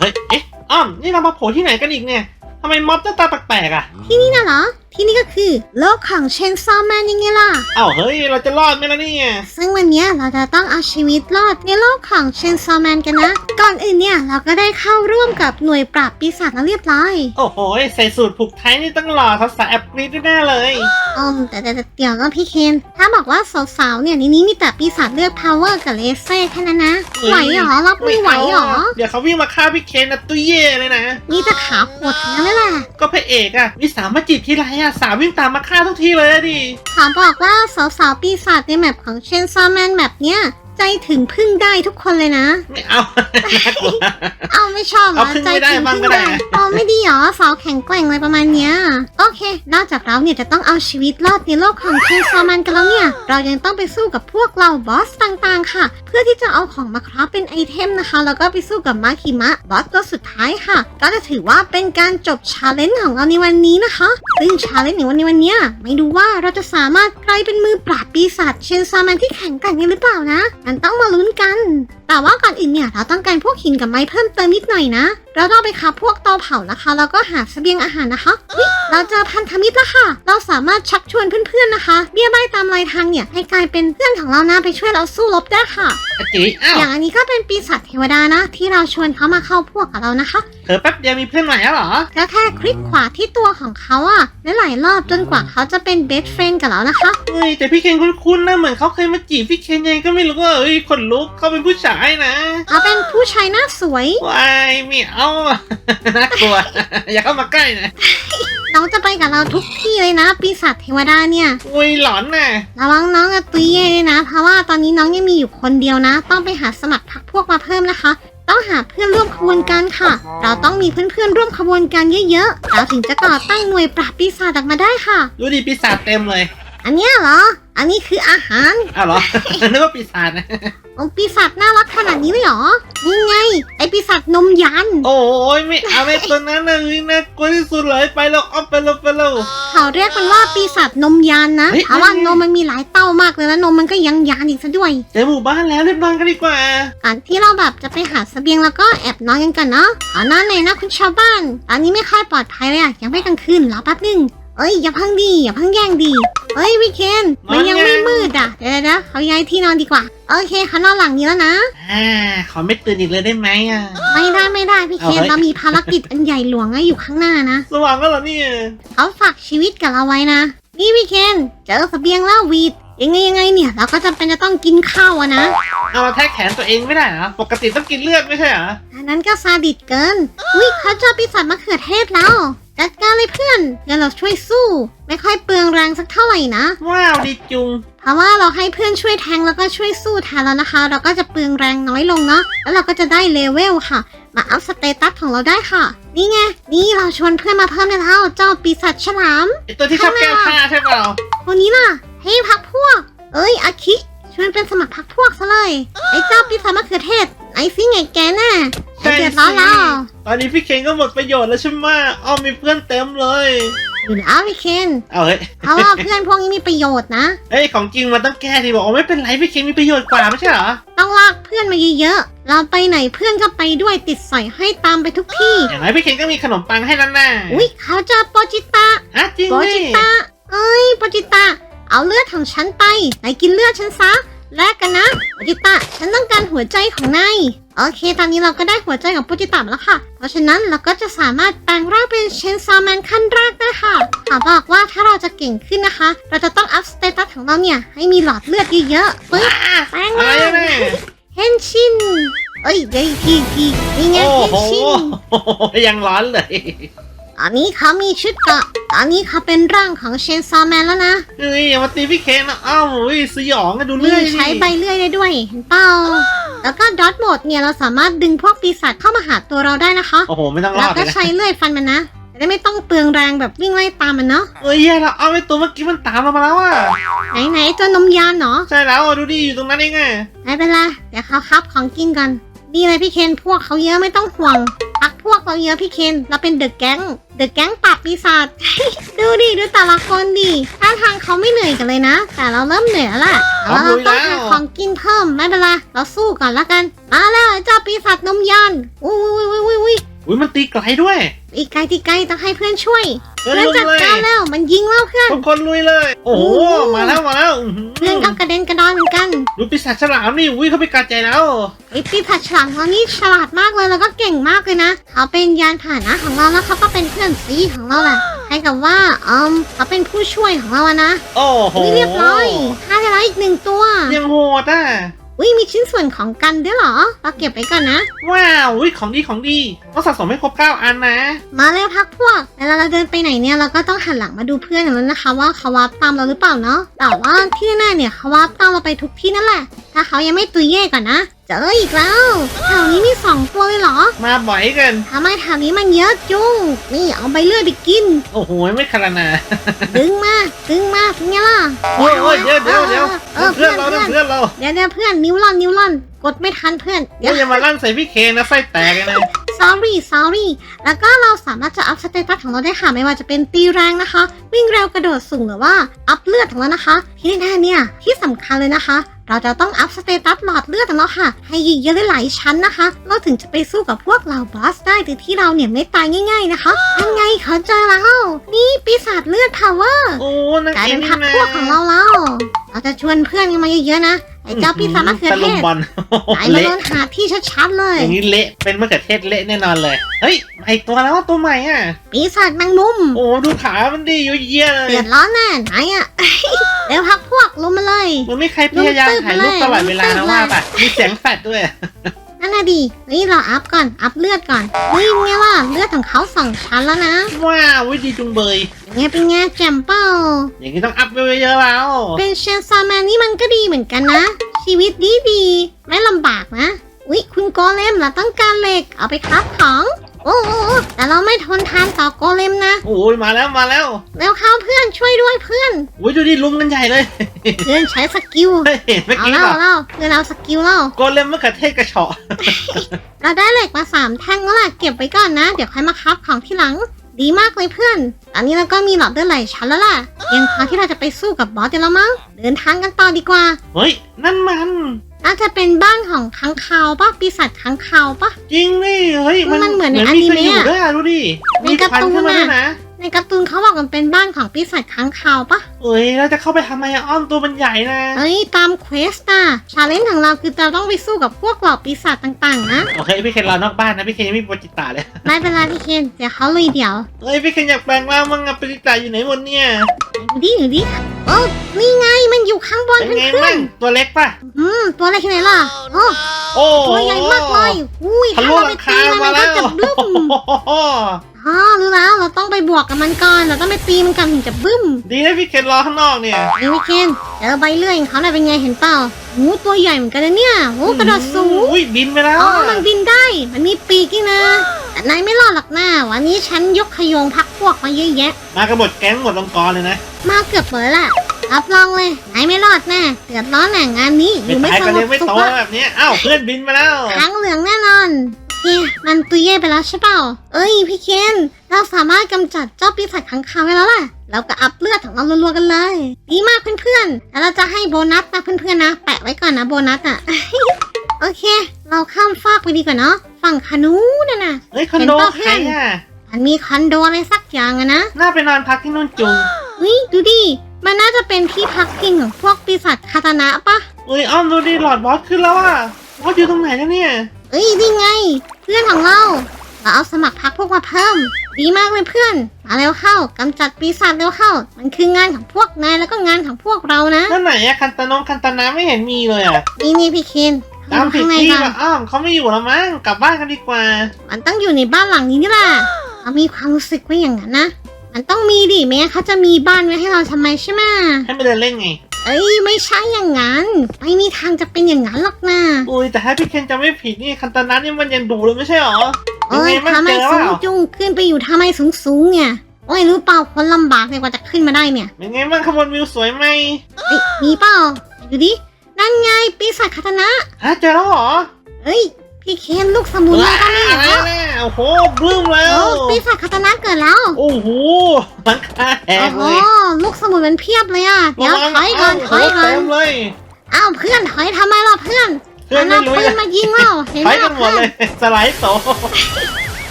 เฮ้ย เอ๊ะ อ้อม นี่เรามาโผล่ที่ไหนกันอีกเนี่ยทำไมม็อบหน้าตาแปลกๆอะ ที่นี่น่ะเหรอที่นี่ก็คือโลกของเชนซอแมนยังไงล่ะ เอ้าเฮ้ย เราจะรอดไหมล่ะเนี่ย ซึ่งวันเนี้ยเราจะต้องเอาชีวิตรอดในโลกของเชนซอแมนกันนะ ก่อนอื่นเนี่ย เราก็ได้เข้าร่วมกับหน่วยปราบปีศาจแล้วเรียบร้อย โอ้โห ใส่สูตรผูกไทยนี่ต้องหล่อทัศแอบกรีดแน่ๆเลย อืมแต่แต่แต่เดี๋ยวก็พี่เคน ถ้าบอกว่าสาวๆเนี่ยในนี้มีแต่ปีศาจเลือดพาวเวอร์กับเลเซ่แค่นั้นนะไหวเหรอรับไม่ไหวเหรอ เดี๋ยวเขาวิ่งมาฆ่าพี่เคนนะตุ้ยเย่เลยนะ นี่จะขาโหดทั้งนั้นเลยแหละ ก็พระเอกอะมีสาวมาจีบทีไรอะสาววิ่งตามมาฆ่าทุกทีเลยอะดิ ขอบอกว่าสาวๆปีศาจในแมปของเชนซอแมนแมปเนี้ย ใจถึงพึ่งได้ทุกคนเลยนะ ไม่เอา น่ากลัว เอาไม่ชอบเหรเอาอพึ่งใจไม่ได้ถึงบ้างพึ่งก็ได้ ได้อ๋อไม่ดีเหรอสาวแข็งแกร่งอะไรประมาณเนี้ย โอเค นอกจากเราเนี่ยจะต้องเอาชีวิตรอดในโลกของเคนซอมันกันแล้วเนี่ย เรายังต้องไปสู้กับพวกเราบอสต่างๆ ค่ะ เพื่อที่จะเอาของมาคราฟเป็นไอเทมนะคะ แล้วก็ไปสู้กับมาคิมะบอสตัวสุดท้ายค่ะ ก็จะถือว่าเป็นการจบชาเลนจ์ของเราในวันนี้นะคะซึ่งชาเลนจ์ในวันในวันเนี้ยไม่รู้ว่าเราจะสามารถกลายเป็นมือปราบปีศาจเชนซอมันที่แข็งแกร่งได้หรือเปล่านะมันต้องมาลุ้นกัน แต่ว่าก่อนอื่นเนี่ยเราต้องการพวกหินกับไม้เพิ่มเติมนิดหน่อยนะ เราต้องไปขับพวกเตาเผานะคะแล้วก็หาเสบียงอาหารนะคะเฮ้ยเราเจอพันธมิตรแล้วค่ะ เราสามารถชักชวนเพื่อนๆนะคะ เบี้ยใบตามรายทางเนี่ยให้กลายเป็นเพื่อนของเรานะไปช่วยเราสู้รบได้ค่ะอาจิอ้าวอย่างอันนี้ก็เป็นปีศาจเทวดานะ ที่เราชวนเขามาเข้าพวกกับเรานะคะเธอแป๊บเดียวมีเพื่อนใหม่แล้วเหรอก็แค่คลิกขวาที่ตัวของเขาอะหลายๆรอบจนกว่าเขาจะเป็นเบสเฟรนกับเรานะคะเฮ้ยแต่พี่เคนคุ้นๆนะเหมือนเขาเคยมาจีบพี่เคนยังไงก็ไม่รู้ว่าเอ้ยขนลุกเขาเป็นผู้ชายนะเขาเป็นผู้ชายหน้าสวย วายไม่เอาอะ น่ากลัว อย่าเข้ามาใกล้นะน้องจะไปกับเราทุกที่เลยนะ ปีศาจเทวดาเนี่ย อุ้ยหลอนน่ะระวังน้องจะตุยเย่ด้วยนะ เพราะว่าตอนนี้น้องยังมีอยู่คนเดียวนะ ต้องไปหาสมัครพรรคพวกมาเพิ่มนะคะ ต้องหาเพื่อนร่วมขบวนการค่ะ เราต้องมีเพื่อนๆร่วมขบวนการเยอะๆ เราถึงจะก่อตั้งหน่วยปราบปีศาจออกมาได้ค่ะ ดูดิปีศาจเต็มเลยอันเนี้ยเหรอ อันนี้คืออาหาร อ้าวเหรอ นึกว่าปีศาจนะ โอ้ปีศาจน่ารักขนาดนี้เลยเหรอนี่ไง ไอปีศาจนมยันโอ้ยไม่เอาเลยตัวนั้นนะนี่น่ากลัวที่สุดเลยไปแล้วเอาไปแล้วไปแล้วเขาเรียกมันว่าปีศาจนมยานนะเฮ้ยเพราะว่านมมันมีหลายเต้ามากเลยแล้วนมมันก็ยังยานอีกซะด้วยเจอหมู่บ้านแล้วเรียบร้อยกันดีกว่าก่อนที่เราแบบจะไปหาเสบียงแล้วก็แอบนอนกันก่อนเนาะเอาหน้าเลยนะคุณชาวบ้านตอนนี้ไม่ค่อยปลอดภัยเลยอะยังไม่กลางคืนรอแป๊บหนึง เอ้ยอย่าเพิ่งดีอย่าเพิ่งแย่งดีเอ้ยวิเคนมันยังไม่มืดอะเดี๋ยวนะเขาย้ายที่นอนดีกว่า โอเคเขานอนหลังนี้แล้วนะอ่าขอไม่ตื่นอีกเลยได้ไหมอะ ไม่ได้ไม่ได้พี่เคนเอาเฮ้ยเรามีภารกิจอันใหญ่หลวงอะอยู่ข้างหน้านะสว่างก็เหรอเนี่ยเขาฝากชีวิตกับเราไว้นะ นี่พี่เคนเจอเสบียงแล้ววีดยังไงยังไงเนี่ยเราก็จำเป็นจะต้องกินข้าวอะนะเอามาแทกแขนตัวเองไม่ได้เหรอปกติต้องกินเลือดไม่ใช่เหรออันนั้นก็ซาดิสเกินอุ้ยเขาเจอปีศาจมะเขือเทศแล้ว จัดการเลยเพื่อนเดี๋ยวเราช่วยสู้ ไม่ค่อยเปลืองแรงสักเท่าไหร่นะ ว้าวดีจุง เพราะว่าเราให้เพื่อนช่วยแทงแล้วก็ช่วยสู้แทนแล้วนะคะ เราก็จะเปลืองแรงน้อยลงเนาะแล้วเราก็จะได้เลเวลค่ะ มาอัพสเตตัสของเราได้ค่ะ นี่ไง นี่เราชวนเพื่อนมาเพิ่มในแล้วเจ้าปีศาจฉลามไอตัวที่ชอบแก้ผ้าใช่เปล่าคนนี้ล่ะให้พักพวก เอ้ยอาคิชวนเป็นสมัครพักพวกซะเลยไอ้เจ้าปีศาจมะเขือเทศ ไอ้ซิงไอ้แกน่ะไอ้เดือดร้อนแล้วตอนนี้พี่เคนก็หมดประโยชน์แล้วใช่ไหมอ้อมมีเพื่อนเต็มเลย อยู่แล้วพี่เคนเอาเฮ้ยเพราะว่าเพื่อนพวกนี้มีประโยชน์นะ เอ้ยของจริงมันต้องแก้ที่บอกว่าไม่เป็นไรพี่เคนมีประโยชน์กว่าไม่ใช่เหรอ ต้องลากเพื่อนมาเยอะๆ เราไปไหนเพื่อนก็ไปด้วยติดสอยให้ตามไปทุกที่ อย่างไรพี่เคนก็มีขนมปังให้นั่นน่ะอุ๊ยเขาเจอโปจิตะฮะจริงโปดิจิตะเอ้ยโปจิตะเอาเลือดของฉันไปไหนกินเลือดฉันซะ แลกกันนะโปจิตะฉันต้องการหัวใจของนายโอเค ตอนนี้เราก็ได้หัวใจของโปจิตะมาแล้วค่ะ เพราะฉะนั้นเราก็จะสามารถแปลงร่างเป็นเชนซอแมนขั้นแรกได้ค่ะขอบอกว่าถ้าเราจะเก่งขึ้นนะคะ เราจะต้องอัพสเตตัสของเราเนี่ย ให้มีหลอดเลือดเยอะๆปึ๊บว้าแปลงอะไรร่างนะเฮนชินเอ้ยเดี๋ยวอีกทีอีกทีนี่ไงโอ้เฮนโหชินยังร้อนเลย ตอนนี้เขามีชุดเกราะตอนนี้เขาเป็นร่างของเชนซอแมนแล้วนะเฮ้ยอย่ามาตีพี่เคนนะอ้าวอุ้ยสยองอะดูเลื่นี่อยดิใช้ใบเลื่อยได้ด้วยเห็นเปล่าแล้วก็ดอทโหมดเนี่ยเราสามารถดึงพวกปีศาจเข้ามาหาตัวเราได้นะคะโอ้โหไม่ต้องรแล้อวดเลก็ยนะใช้เลื่อยฟันมันนะจะได้ไม่ต้องเปลืองแรงแบบวิ่งไล่ตามมันเนาะเอ้ยแย่แล้วเอาไอ้ตัวเมื่อกี้มันตามเรามาแล้วอะไหนไหนๆตัวนมยานเนาะใช่แล้วอะดูดิอยู่ตรงนั้นเองอะไม่เป็นไรเดี๋ยวเขาคับของกินกันดีเลยพี่เคนพวกเขาเยอะไม่ต้องห่วง พักพวกเราเยอะพี่เคนเราเป็นเดอะแก๊งเดอะแก๊งปราบปีศาจ ดูดิดูแต่ละคนดิท่าทางเขาไม่เหนื่อยกันเลยนะ แต่เราเริ่มเหนื่อยแล้วล่ะแต่ว่าเราต้องหาของกินเพิ่มไม่เป็นไรเราสู้ก่อนละกัน มาแล้วไอ้เจ้าปีศาจนมยานอุ้ยอุ้ยอุ้ยอุ้ยอุ้ย มันตีไกลด้วย อีกไกลที่ไกลต้องให้เพื่อนช่วยเฮ้ยเพื่อนลุยจัดเลยการแล้วมันยิงแล้วเพื่อนทุกคนลุยเลย โอ้โหมาแล้วมาแล้วอื้อหือเพื่อนก็กระเด็นกระดอนเหมือนกันดูปีศาจฉลามนี่อุ้ยเขาไปกัดใจแล้วไอปีผัดฉลามเขานี่ฉลาดมากเลยแล้วก็เก่งมากเลยนะเขาเป็นยานพาหนะของเราแล้วเขาก็เป็นเพื่อนซีของเราแหละให้กับว่าอืมเขาเป็นผู้ช่วยของเราอะนะโอ้โหนี่เรียบร้อยฆ่าได้แล้วอีกหนึ่งตัวยังโหดอะ วิมีชิ้นส่วนของกันด้วยเหรอ เราเก็บไปก่อนนะ ว้าวอุ้ยของดีของดีต้องสะสมให้ครบเก้าอันนะ มาเลยพักพวกเวลาเราเดินไปไหนเนี่ยเราก็ต้องหันหลังมาดูเพื่อนแล้วนะคะ ว่าเขาวาร์ปตามเราหรือเปล่าเนาะแต่ว่าที่แน่ๆเนี่ยเขาวาร์ปตามเราไปทุกที่นั่นแหละ ถ้าเขายังไม่ตุยเย่ก่อนนะ เจออีกแล้วแถวนี้มีสองตัวเลยเหรอมาบ่อยกัน ทำไมแถวนี้มันเยอะจุงนี่เอาใบเลือดไปกิน โอ้โห ไม่ขนาดนาดึงมาดึงมาเป็นไงล่ะโอ้ยโอ้ยเดี๋ยวเดี๋ยวเดี๋ยวเออเพื่เพื่ออนนเราเพื่อนเพื่อนเราเดี๋ยวเดี๋ยวเพื่อนนิ้วร่อนนิ้วร่อน กดไม่ทันเพื่อนเดี๋เดี๋ยยววอย่ามาลั่นใส่พี่เคนนะไส้แตกเลยนะ sorry sorry แล้วก็เราสามารถจะอัพสเตตัสของเราได้ค่ะ ไม่ว่าจะเป็นตีแรงนะคะ วิ่งเร็วกระโดดสูงหรือว่าอัพเลือดของเรานะคะ ที่แน่ๆเนี่ย ที่สำคัญเลยนะคะ เราจะต้องอัพสเตตัสหลอดเลือดของเราค่ะ ให้เยอะๆหลายๆชั้นนะคะ เราถึงจะไปสู้กับพวกเหล่าบอสได้โดยที่เราเนี่ยไม่ตายง่าย ๆนะคะยังไงเขาเจอแล้วนี่ปีศาจเลือดพาวเวอร์โอ้นั่นกลายเอเป็งนนี่พักนะพวกของเราแล้วเราจะชวนเพื่อนกันมาเยอะๆนะ ไอ้เจ้าปีศาจมะเขือตะเทลุมศบอลไหนมาเละโดนหาที่ชัดๆเลย อย่างนี้เละเป็นมะเขือเทศเละแน่นอนเลย เฮ้ยมาอีกตัวแล้วตัวใหม่อะ ปีศาจแมงมุมโอ้ดูขามันดีอยู่เยี่ยเลเดืยอดร้อนแน่ไหนอะเดี๋ยวพักพวกลงมาเลย มันไม่ใครพยายามถ่ายรูปตลอดเวลานะว่าป่ะมีเสียงแฟดด้วย นั่นน่ะดีนี่เราอัพก่อน อัพเลือดก่อน เฮ้ยไงล่ะเลือดของเขาสองชั้นแล้วนะว้าววิดีจุงเบยเป็นไงเป็นไงแจ่มเป้า อย่างนี้ต้องอัพไปเยอะๆแล้ว เป็นเชนซาแมนนี่มันก็ดีเหมือนกันนะ ชีวิตดีดีๆไม่ลำบากนะ อุ๊ย คุณโกเลมเราต้องการเหล็ก เอาไปครับของ โอ้โอ้โอ้แต่เราไม่ทนทานต่อโกเลมนะโอ้ยมาแล้วมาแล้วแล้วเข้าเพื่อนช่วยด้วยเพื่อนอุ้ยดูดิลุมกันใหญ่เลย เพื่อนใช้สกิลเฮ้ยเห็นเมื่อเอากี้เล่าป่ะเล่าเพื่อนเอาสกิลเล่าโกเลมมะเขือเทศกระเฉาะเราได้เหล็กมาสามแท่งแล้วแหละเก็บไว้ก่อนนะ เดี๋ยวค่อยมาคับของที่หลัง ดีมากเลยเพื่อน ตอนนี้เราก็มีหลอดเลือดไหลายชั้นแล้วล่ะเพียงพอที่เราจะไปสู้กับบอสเดี๋ยวแล้วมั้งเดินทางกันต่อดีกว่า เฮ้ยนั่นมัน น่าจะเป็นบ้านของค้างคาวปะปีศาจค้างคาวปะ จริงนี่เฮ้ยมันเหมือนในมีอนิเมะสอยู่อะด้วยอะดูดิในมีการ์ควันตูนขึ้นมาอะด้วยนะ ในการ์ตูนเขาบอกมันเป็นบ้านของปีศาจค้างคาวปะเอ้ยเราจะเข้าไปทำไมอะอ้อมตัวมันใหญ่นะ เอ้ยตามเควสน่ะชาเลนจ์ของเราคือเราต้องไปสู้กับพวกเหล่าปีศาจต่างๆ นะโอเคพี่เคนรอนอกบ้านนะพี่เคนยังไม่มีโปรจิตาเลยไม่เป็นไรพี่เคนเดี๋ยวเขาลุยเดี๋ยวเฮ้ยพี่เคนอยากแปลงร่างมั่งอะโปรจิตาอยู่ไหนหมดเนี่ยดูดิดูดิโอ้นี่ไงมันอยู่ข้างบนเป็นไงเพื่อมั่นงตัวเล็กป่ะ ๆอืมตัวอะไรที่ไหนล่ะโอ้โอ้ตัวใหญ่มากเลยอุ้ยทะถ้าลุเราหไปลังตีคามันมามันแล้ก็วจะบึ้ม โอ้โหอ๋อรู้แล้วเราต้องไปบวกกับมันก่อน เราต้องไปตีมันก่อนถึงจะบึ้มดีนะพี่เคนรอข้างนอกเนี่ย นี่พี่เคนเจอใบเลื่อยของเขาหน่อยเป็นไงเห็นเปล่าหูตัวใหญ่เหมือนกันนะเนี่ยหูกระโดดสูง อุ้ยบินไปแล้วอ๋อ มันบินได้ มันมีปีกนี่นะ แต่นายไม่รอดหรอกนะวันนี้ฉันยกขยงพักพวกมาเยอะแยะ มากระบดแก๊งหมดองค์กรเลยนะ มาเกือบเปิดละรับรองเลยนายไม่รอดแน่เดือดร้อนแหน่งงานนี้อยู่ไม่สงเลี้ยบงไม่สุขโตละแบบนี้อ้าวเพื่อนบินมาแล้วค้างเหลืองแน่นอน เคมันตุยเย่ไปแล้วใช่เปล่า เอ้ยพี่เคนเราสามารถกำจัดเจ้าปีศาจขังคาวไว้แล้วล่ะ เราก็อัพเลือดของเรารัวๆกันเลย ดีมากเพื่อนๆ แล้วเราจะให้โบนัสนะเพื่อนๆนะ แปะไว้ก่อนนะโบนัสอะ โอเค เราข้ามฟากไปดีกว่าเนาะ ฝั่งคานูน่ะนะเฮ้ยคอนโดเห็นปะใครอะมันมีคอนโดอะไรสักอย่างอะนะ น่าไปนอนพักที่นู่นจุงเฮ้ยดูดิ มันน่าจะเป็นที่พักพิงของพวกปีศาจคาตานะปะเอ้ยอ้อมดูดิหลอดบอสขึ้นแล้วอะบอสอยู่ตรงไหนแล้วเนี่ย เอ้ยนี่ไง เพื่อนของเรา เราเอาสมัครพักพวกมาเพิ่ม ดีมากเลยเพื่อนมาเร็วเข้ากำจัดปีศาจเร็วเข้า มันคืองานของพวกนายแล้วก็งานของพวกเรานะนั่นไหนอะคันตานงคันตานาไม่เห็นมีเลยอะนี่นี่พี่เคนตามเข้าผิดข้างในที่กันละอ้อมเขาไม่อยู่แล้วมั้งกลับบ้านกันดีกว่า มันต้องอยู่ในบ้านหลังนี้นี่แหละเรามีความรู้สึกว่าอย่างนั้นนะ มันต้องมีดิแม้นเขาจะมีบ้านไว้ให้เราทำไมใช่ไหมให้ไปเดินเล่นไงเอ้ยไม่ใช่อย่างนั้น ไม่มีทางจะเป็นอย่างนั้นหรอกนะอุ้ยแต่ถ้าพี่เคนจำไม่ผิดนี่คันตานานี่มันยังดูเลยไม่ใช่หรอเอ้ยยังไงบ้างทำไมเจอสูเปงล่าจุงขึ้นไปอยู่ทำไมสูงสูงๆเนี่ยโอ้ยรู้เปล่าคนลำบากเนี่ยกว่าจะขึ้นมาได้เนี่ยเป็นไงบ้างขบวนวิวสวยไหมเอ้ยมีเปล่าดูดินั่นไงปีศาจคาตานะฮะเจอแล้วเหรอเอ้ย พี่เคนลูกสมุนไพรกันเลยเหรอะไรอเนี่ยโอ้โหบลืมแล้โอ้วปีศาจคาตานะเกิดแล้ว โอ้โหหลังคาแหโอ้กโหเลยลูกสมุนมันเพียบเลยอะ เดี๋ยวถอยก่อนถอยก่อเต็นมเลยอ้าวเพื่อนถอยทำไมล่ะเพื่อนเพื่อนไม่รู้ปืเลนยมายิงเราเห็นไหไปมกัล่ะนหมดเพื่อนเลยสไลด์โต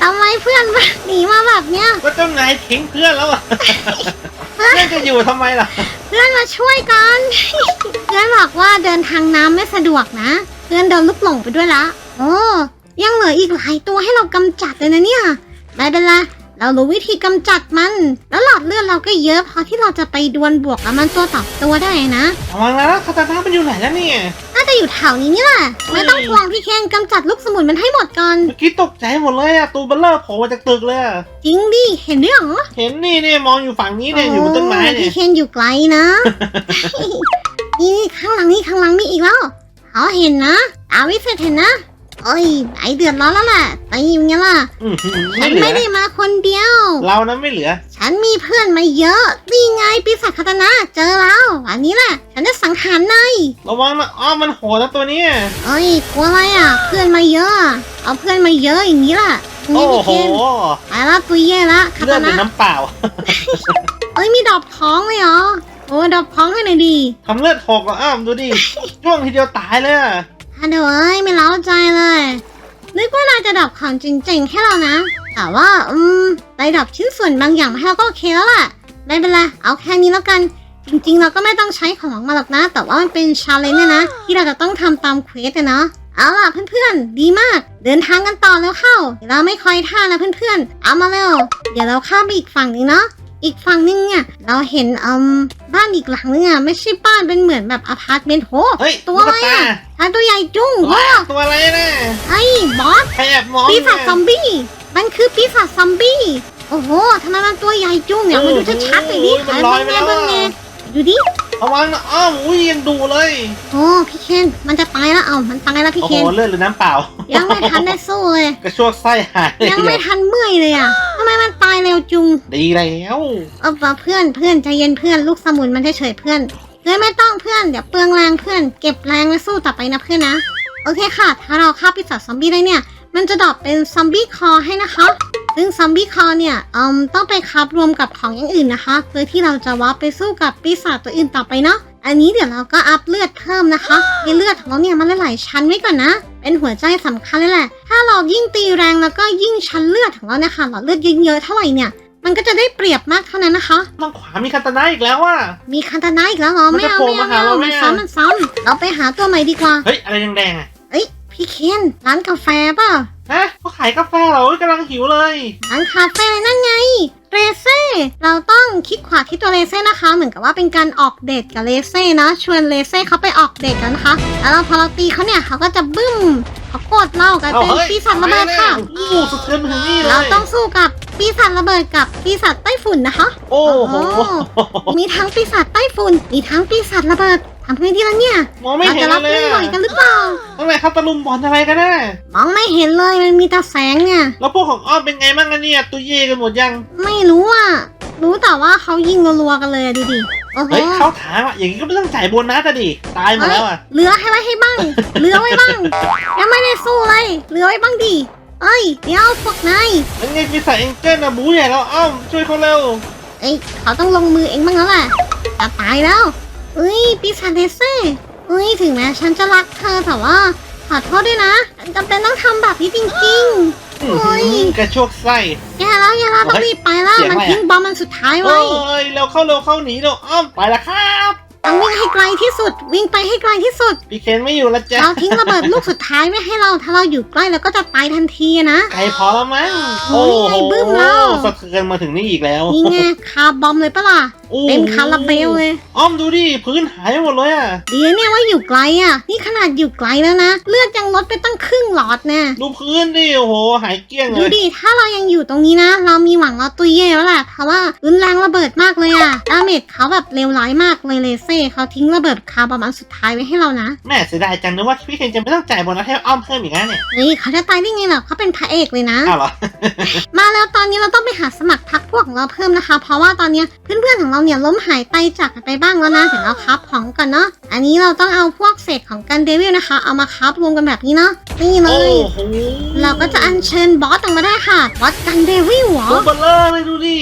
ทำไมเพื่อนหนีมาแบบเนี้ย ก็เจ้านายทิ้งเพื่อนแล้วอะเพื่อนจะอยู่ทำไมล่ะ เพื่อนมาช่วยกัน เพื่อนบอกว่าเดินทางน้ำไม่สะดวกนะ เพื่อนโดนลูกหลงไปด้วยละ โอ้ยังเหลืออีกหลายตัวให้เรากำจัดเลยนะเนี่ย ไม่เป็นไร เรารู้วิธีกำจัดมัน แล้วหลอดเลือดเราก็เยอะพอที่เราจะไปดวลบวกกับมันตัวต่อตัวได้นะระวังนะคาตานะมันอยู่ไหนแล้วเนี่ย น่าจะอยู่แถวนี้นี่แหละ ไม่ต้องห่วงพี่เคนกำจัดลูกสมุนมันให้หมดก่อน เมื่อกี้ตกใจหมดเลยอะตัวเบลเลอร์โผล่มาจากตึกเลยอะจริงดิ เห็นด้วยเหรอเห็นนี่เนี่ยมองอยู่ฝั่งนี้เนี่ยอยู่บนต้นไม้โเนี่ยพี่เคนอยู่ไกลนะ นี่ข้างหลังนี่ข้างหลังนี่อีกแล้วเขาเห็นนะตาวิเศษเห็นนะ โอ้ย ไอเดือดร้อนแล้วแหละไปยังไงล่ะ อื้อหือฉัไม่นเหลืไม่อได้มาคนเดียว เรานั้นไม่เหลือ ฉันมีเพื่อนมาเยอะ นี่ไงปีศาจคาตานะเจอแล้วอันนี้แหละ ฉันจะสังหารนายระวังนะอ้อมันโหดนะตัวเนี้ย เอ้ยกลัวอะไรอะ เพื่อนมาเยอะอะเอาเพื่อนมาเยอะอย่างนี้ล่ะโอ้นี่พี่โหเคนไปละตัวเย่ละคาเลือตาดหรือนะน้ำเปล่าเอ้ยมีดอกท้องเลยเหรอโอ้ดอกท้องให้หน่อยดี ทำเลือดหกเหรออ้าวดูดิช่วงทีเดียวตายเลยอะ ฮัลโหลเอ้ยไม่เล้าใจเลยนึกว่านายจะดรอปของจริงๆให้เรานะ แต่ว่า อืมได้ดรอปชิ้นส่วนบางอย่างให้เราก็โอเคแล้วล่ะ ไม่เป็นไร เอาแค่นี้แล้วกัน จริงๆ เราก็ไม่ต้องใช้ของมาหรอกนะ แต่ว่ามันเป็นชาเลนจ์เนี่ยนะ ที่เราจะต้องทำตามเควสเนาะ เอาล่ะเพื่อนๆ ดีมาก เดินทางกันต่อแล้วเข้าเดี๋ยวเราไม่คอยท่านะเพื่อนๆ เอามาเร็ว เดี๋ยวเราข้ามไปอีกฝั่งนึงเนาะ อีกฝั่งนึงเนี่ยเราเห็นอืมบ้านอีกหลังนึงอะไม่ใช่บ้านเป็นเหมือนแบบอพาร์ตเมนต์โหเฮ้ยตัวอะไรตาอะทานตัวใหญ่จุ้งว้าตัวอะไรนะไอ้บอสใครแอบมองปีศาจเนี่ยซอมบี้มันคือปีศาจซอมบี้โอ้โหทำไมมันตัวใหญ่จุ้งเนี่ยมาดูชัดๆหน่อยดิโอ้หายโหมันลอยไปเบิ้งแน่แล้วเบิ้งแน่อะ ดูดิ ระวังนะอ้อมอุ้ยยังดูเลยโอ้พี่เคนมันจะตายแล้วเอ้ามันตายแล้วพี่โอ้เคโหน เลือดหรือน้ำเปล่า ยังไม่ทันได้สู้เลย กระชวกไส้หายเลยยังไม่ทันเมื่อยเลยอะทำไมมันตายเร็วจุง ดีแล้วเออเพื่อนเพื่อนใจเย็นเพื่อนลูกสมุนมันเฉยๆเพื่อนเพื่อนไม่ต้องเพื่อนเดี๋ยวเปลืองแรงเพื่อน เก็บแรงไว้สู้ต่อไปนะเพื่อนนะ โอเคค่ะ ถ้าเราฆ่าปีศาจซอมบี้ได้เนี่ย มันจะดรอปเป็นซอมบี้คอให้นะคะ ซึ่งซอมบี้คอเนี่ยอืมต้องไปคับรวมกับของอย่างอื่นนะคะ เพื่อที่เราจะวาร์ปไปสู้กับปีศาจตัวอื่นต่อไปเนาะ อันนี้เดี๋ยวเราก็อัพเลือดเพิ่มนะคะให้เลือดของเราเนี่ยมันหลายๆชั้นไว้ก่อนนะ เป็นหัวใจสำคัญเลยแหละ ถ้าเรายิ่งตีแรงแล้วก็ยิ่งชั้นเลือดของเราเนี่ยค่ะหลอดเลือดยิ่งเยอะเท่าไหร่เนี่ย มันก็จะได้เปรียบมากเท่านั้นนะคะ ทางขวามีคาตานะอีกแล้วว่ะ มีคันตานาอีกแล้วเหรอมันไม่จะเอาโผล่ไม่เอามาหาเราไหมมันอะซ้ำมันซ้ำเราไปหาตัวใหม่ดีกว่า เฮ้ย อะไรแดงๆอะเอ้ย พี่เคนร้านกาแฟเปล่าฮะเขาขายกาแฟเหรอเฮ้ยกำลังหิวเลย ร้านคาเฟ่เลยนั่นไงเรเซ่เราต้องคลิกขวาที่ตัวเรเซ่นะคะ เหมือนกับว่าเป็นการออกเดทกับเรเซ่นะ ชวนเรเซ่เขาไปออกเดทกันนะคะ แล้วเราพอเราตีเขาเนี่ยเขาก็จะบึ้มเขาโกรธเรากลายเอาเป็นเฮ้ยปีศาจระเบิดค่ะอู้สุดเกินไปถึงนี่เลย เราต้องสู้กับปีศาจระเบิดกับปีศาจไต้ฝุ่นนะคะ โอ้โห มีทั้งปีศาจไต้ฝุ่น มีทั้งปีศาจระเบิด ทำไงดีล่ะเนี่ยมองไม่เราเห็จะนรับเลยมือไหวอะกันหรือเปล่าข้างในเขาตะลุมบอลอะไรกันแน่มองไม่เห็นเลยมันมีแต่แสงเนี่ย แล้วพวกของอ้อมเป็นไงบ้างกันเนี่ยตัวเย่กันหมดยัง ไม่รู้อะ รู้แต่ว่าเขายิงรัวๆกันเลยอะดูดิโอ้โหเฮ้ยเขาถามอะอย่างนี้ก็ไม่ต้องจ่ายโบนัสอะดิตายหมดแล้วอะเหลือให้ไว้ให้บ้างเหลือไว้บ้างยังไม่ได้สู้เลยเหลือไว้บ้างดิเอ้ยเดี๋ยวพวกนายนั่นไงปีศาจเอ็งเจิลนะบูใหญ่แล้วอ้อมช่วยเขาเร็ว เอ้ยเขาต้องลงมือเองบ้างแล้วแหละจะตายแล้วเอ้ยปีศาจเดเซ่เอ้ยถึงแม้ฉันจะรักเธอแต่ว่าขอโทษด้วยนะฉันจำเป็นต้องทำแบบนี้จริงอื้อหือกระโชกไส้ๆแย่แล้วแย่แล้วต้องรีบไปแล้วเสียงมันอะไรอะทิ้งบอมมันสุดท้ายเอ้ไว้ยเร็วเข้าเร็วเข้าหนีเร็วอ้อมไปละครับต้องวิ่งให้ไกลที่สุด วิ่งไปให้ไกลที่สุดพี่เคนไม่อยู่ละจ๊ะเราทิ้งระเบิดลูกสุดท้ายไว้ให้เราถ้าเราอยู่ใกล้เราก็จะตายทันทีอะนะไกลพอแล้วมั้งโอ้ยไอ้บึ้มแล้วสะเทือนมาถึงนี่อีกแล้วนี่ไงคาร์บอมเลยปะล่ะ โอ้เต็มคาราเบลเลย อ้อมดูดิพื้นหายไปหมดเลยอะดีนะเนี่ยว่าอยู่ไกลอะ นี่ขนาดอยู่ไกลแล้วนะ เลือดยังลดไปตั้งครึ่งหลอดแน่ดูพื้นดิโอ้โหหายเกลี้ยงเลดูยดิ ถ้าเรายังอยู่ตรงนี้นะ เรามีหวังเราตุยเย่แล้วแหละเพราะว่ารุนแรงระเบิดมากเลยอะดาเมจเขาแบบเลวร้ายมากเลยเลเซ่เขาทิ้งระเบิดคาร์บอมอันสุดท้ายไว้ให้เรานะแม่เสียดายจังนะว่าพี่เคนจะไม่ต้องจ่ายโบนัสให้อ้อมเพิ่มอีกนะเนี่ยเฮ้ยเขาจะตายได้ไงล่ะเขาเป็นพระเอกเลยนะ อ้าวเหรอ มาแล้วตอนนี้เราต้องไปหาสมัครพักพวกของเราเพิ่มนะคะ เพราะว่าตอนนี้เพื่อนๆของเราเนี่ยล้มหายตายจากกันไปบ้างแล้วนะเดี๋ยวเราคับของก่อนเนาะอันนี้เราต้องเอาพวกเศษของกันเดวิลนะคะ เอามาคับรวมกันแบบนี้เนาะนี่เลโอ้ยโหเราก็จะอัญเชิญบอสออกมาได้ค่ะบอสกันเดวิลเหรอตัวเบลเลอร์เลยดูดิ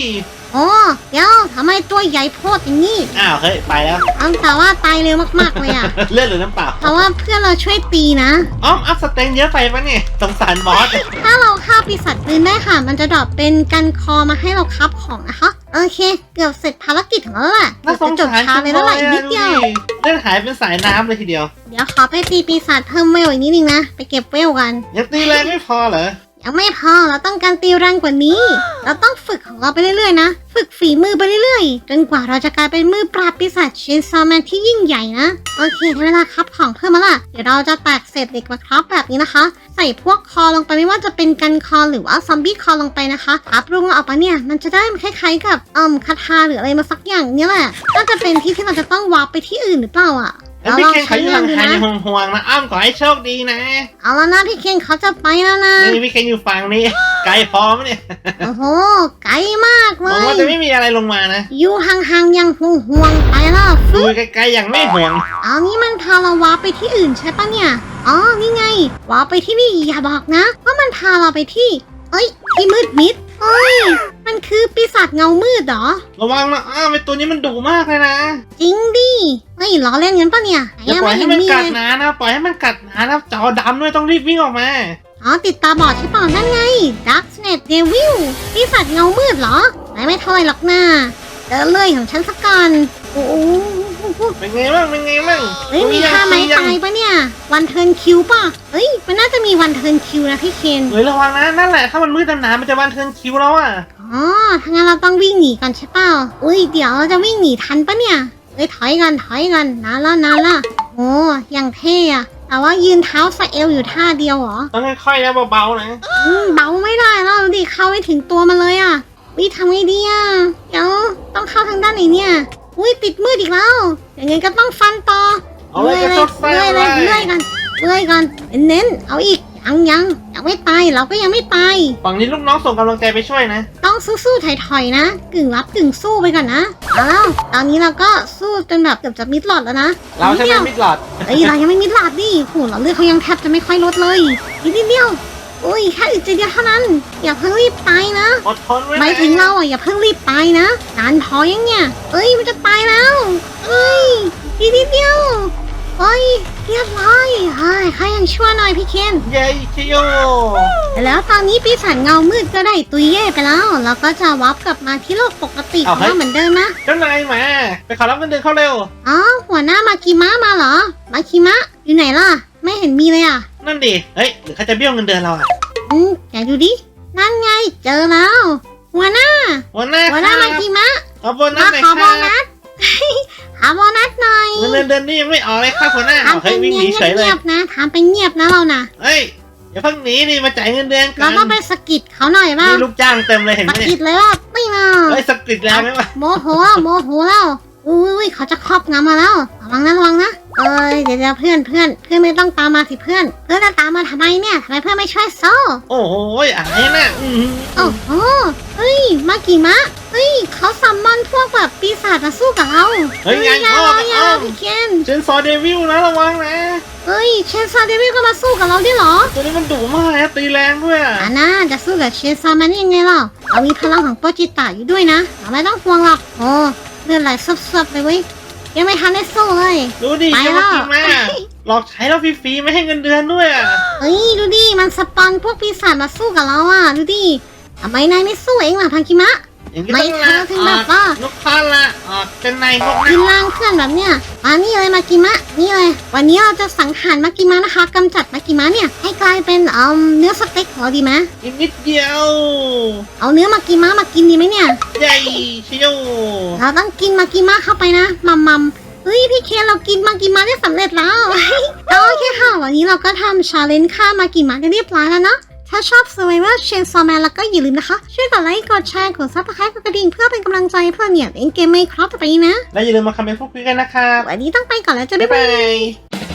โอ้เดี๋ยวทำไมตัวใหญ่โพดอย่างนี้อ้าวเฮ้ยไปแล้วอันแต่ว่าตายเร็วมากๆเลยอะเลือดหรือน้ำเปล่าเพราะว่าเพื่อนเราช่วยตีนะ อ้อมอัพสเต็งเยอะไปปะเนี่ยสงสารบอสถ้าเราฆ่าปีศาจปืนได้ค่ะ มันจะดรอปเป็นกันคอมาให้เราคับของนะคะ โอเค เกือบเสร็จภารกิจของเราแล้วแหละน่าสจะงจบสารช้าเลยแล้วแหละอีกนิดเดียวดูเลือดหายเป็นสายน้ำเลยทีเดียว เดี๋ยวขอไปตีปีศาจเพิ่มเวลอีกนิดนึงนะ ไปเก็บเวลกัน ยังตีแรงไม่พอเหรอ ยังไม่พอเราต้องการตีแรงกว่านี้ เราต้องฝึกของเราไปเรื่อยๆนะ ฝึกฝีมือไปเรื่อยๆ จนกว่าเราจะกลายเป็นมือปราบปีศาจเชนซอแมนที่ยิ่งใหญ่นะ โอเคได้เวลาครับของเพิ่มมาละเดี๋ยวเราจะแตกเศษเหล็กมาครับแบบนี้นะคะ ใส่พวกคอลงไปไม่ว่าจะเป็นกันคอหรือว่าซอมบี้คอลงไปนะคะอัพรุงออกมาเนี่ยมันจะได้คล้ายๆกับอ่มคาถาหรืออะไรมาสักอย่างเนี่ยแหละน่าจะเป็นที่ที่เราจะต้องวาร์ปไปที่อื่นหรือเปล่าอะ แล้วเราพี่ลองเคนเขาใช้อยู่งานดูห่างๆอนะยู่ห่วงๆนะอ้อมขอให้โชคดีนะ เอาละนะพี่เคนเขาจะไปแล้วนะ นี่พี่เคนอยู่ฝั่งนี้ ไกลพอไหมเนี่ยโอ้โห ไกลมากหเลวังยว่าจะไม่มีอะไรลงมานะอยู่ห่างๆยังห่วงห่วงๆไปแล้วฟึดูบไกลๆอย่างไม่ห่วง เอานี่มันพาเราวาร์ปไปที่อื่นใช่ปะเนี่ย อ๋อ นี่ไงวาร์ปไปที่นี่อย่าบอกนะ ว่ามันพาเราไปที่ เอ้ยที่มืดมิดเอ้ย มันคือปี ศาจเงามืดเหรอ ระวังนะอ้าวไอตัวนี้มันดุมากเลยนะ จริงดิเฮ้ยล้อเล่นกันปะเนี่ยไหนอย่ายังปล่อไม่ยให้เห็นมันมีกัดเลยหนานะ ปล่อยให้มันกัดหนานะจอดำด้วยต้องรีบวิ่งออกมา อ๋อติดตาบอดใช่เปล่านั่นไง Darknet Devil ปีศาจเงามืดเหรอไหนไม่เท่าไหรหรอกนะเดินเลยของฉันสักก่อนโอ้โห เป็นไงบ้างเป็นไงบ้างเฮ้ยมีท่าไม้ตายปะเนี่ย วันเทิร์นคิวป่ะเฮ้ย มันน่าจะมีวันเทิร์นคิวนะพี่เคนเฮ้ยระวังนะนั่นแหละถ้ามันมืดหนาๆมันจะวันเทิร์นคิวแล้วอะอ๋อถ้างั้นเราต้องวิ่งหนีกันใช่เปล่าอุ้ยเดี๋ยวเราจะวิ่งหนีทันปะเนี่ยเฮ้ยถอยกันถอยกันนานละนานละโอ้ยังเท่อะแต่ว่ายืนเท้าสะเอลอยู่ท่าเดียวเหรอต้องค่อยๆนะเบาๆนะอืมเบาไม่ได้แล้วดูดิเข้าไม่ถึงตัวมันเลยอะวิทำไงดีอะเดี๋ยวต้องเข้าทางด้านไหนเนี่ย อุ้ยติดมืดอีกแล้วอย่างงี้ก็ต้องฟันต่อเอาเลยกระชดไส้เลื่อยเลเลยเลื่อยยกันเลื่อยกันเน้นๆเอาอีกยังยังยังไม่ตายเราก็ยังไม่ตายฝั่งนี้ลูกน้องส่งกำลังใจไปช่วยนะ ต้องสู้ๆถอยๆนะ กึ่งรับกึ่งสู้ไปก่อนนะเอาแล้วตอนนี้เราก็สู้จนแบบเกือบจะมิดหลอดแล้วนะเราใช่ไหมนิดดียวมิดหลอดเอ้ยเรายังไม่มิดหลอดดิโหเราเลือดเขายังแทบจะไม่ค่อยลดเลยอีกนิดเดียว อุ้ยแค่อีกนิดเดียวเท่านั้น อย่าเพิ่งรีบตายนะอดทนไว้หมายถึงเราอะอย่าเพิ่งรีบตายนะนานพอยังเนี่ยเอ้ยมันจะตายแล้วเอ้ยอีกนิดเดียวเอ้ยเรียบร้อยเฮ้ยข้ายังชั่วหน่อยพี่เคนเย้ชิโยแล้วตอนนี้ปีศาจเงามืดก็ได้ตุยเย่ไปแล้วเราก็จะวับกลับมาที่โลกปกติของเราเหมือนเดิมนะเจ้านายมาไปขอรับเงินเดือนเข้าเร็วอ๋อหัวหน้ามากิมะมาเหรอมากิมะอยู่ไหนล่ะ ไม่เห็นมีเลยอะนั่นดิ เฮ้ยหรือเขาจะเบี้ยวเงินเดือนเราอะอืมแกดูดิ นั่นไงเจอแล้วหัวหน้าหัวหน้าหัวคหน้ารัมาบกิมะขอโบนัสมาหน่อยขอคโบรับนัสขอโบนัสหน่อยเงินเดือนเดือนนี้ยังไม่ออกเลยครับหัวหน้าเอาทำเฮ้เป็ยนวิ่งหเนีนีเฉยเลยยบๆนะทำเป็นเงียบนะเรานะเฮ้ยอย่าเพิ่งหนีดิมาจ่ายเงินเดือนกัเรานก็ไปสะกิดเขาหน่อยว่านี่ลูกจ้างเต็มเลยเห็นไหสะมกิเนี่ยดเลยว่าไม่มาเฮ้ยสะกิดแล้วไหมวะโมโหแล้วโมโหแล้ว อุ้ยเขาจะครอบงำมาแล้วระวังนะระวังนะเอ้ยเดี๋ยวเดี๋ยวเพื่อนเพื่อนเพื่อนไม่ต้องตามมาสิเพื่อน เพื่อนจะตามมาทำไมเนี่ยทำไมเพื่อนไม่ช่วยโซ่โอ้โหอะไรน่ะอื้อหือโอ้โหเฮ้ยมากี่มะเฮ้ยเขาซัมมอนพวกแบบปีศาจมาสู้กับเราเฮ้ยไงยาอ้อมยาอ้อมพี่เคนเชนซอเดวิลนะระวังนะเฮ้ยเชนซาเดวิลก็มาสู้กับเราด้วยเหรอ ตัวนี้มันดุมากนะตีแรงด้วยอะอ่านะจะสู้กับเชนซามันยังไงเล่าเรามีพลังของโปจิตะอยู่ด้วยนะเราไม่ต้องห่วงหรอกโอ้ เลือดไหลซับๆเลยเว้ยยังไม่ทันได้สู้เลย ดูดิไปจะแล้มาวกินมาหลอกใช้เราฟรีๆไม่ให้เงินเดือนด้วยอะเฮ้ยดูดิมันสปอนพวกปีศาจมาสู้กับเราอะดูดิทำไมนายไม่สู้เองล่ะพังคิมะ อย่างนี้ไม่ต้องเธอถึงแบบว่าลูกค้าละออกเป็นนายพวกกินั้นนล่างเพื่อนแบบเนี้ยมานี่เลยมากิมะ นี่เลย วันนี้เราจะสังหารมากิมะนะคะกำจัดมากิมะเนี่ย ให้กลายเป็นเอ่อเนื้อสเต็กของเราดีไหมอีกนิดเดียวเอาเนื้อมากิมะมากินดีไหมเนี่ย ใหญ่ชิโยเราต้องกินมากิมะเข้าไปนะ มัมมัมเฮ้ยพี่เคนเรากินมากิมะได้สำเร็จแล้ว โอเคค่ะ วันนี้เราก็ทำชาเลนจ์ฆ่ามากิมะได้เรียบร้อยแล้วเนาะ ถ้าชอบ Survivor Chainsaw Man แล้วก็อย่าลืมนะคะ ช่วยกดไลค์ กดแชร์ กด Subscribe กดกระดิ่งเพื่อเป็นกำลังใจเพื่อเนี่ยเล่นเกมไม่ครบต่อไปนี้นะ และอย่าลืมมาคอมเมนต์พูดคุยกันนะครับวันนี้ต้องไปก่อนแล้วจะบ๊าบ๊ายยบาบายย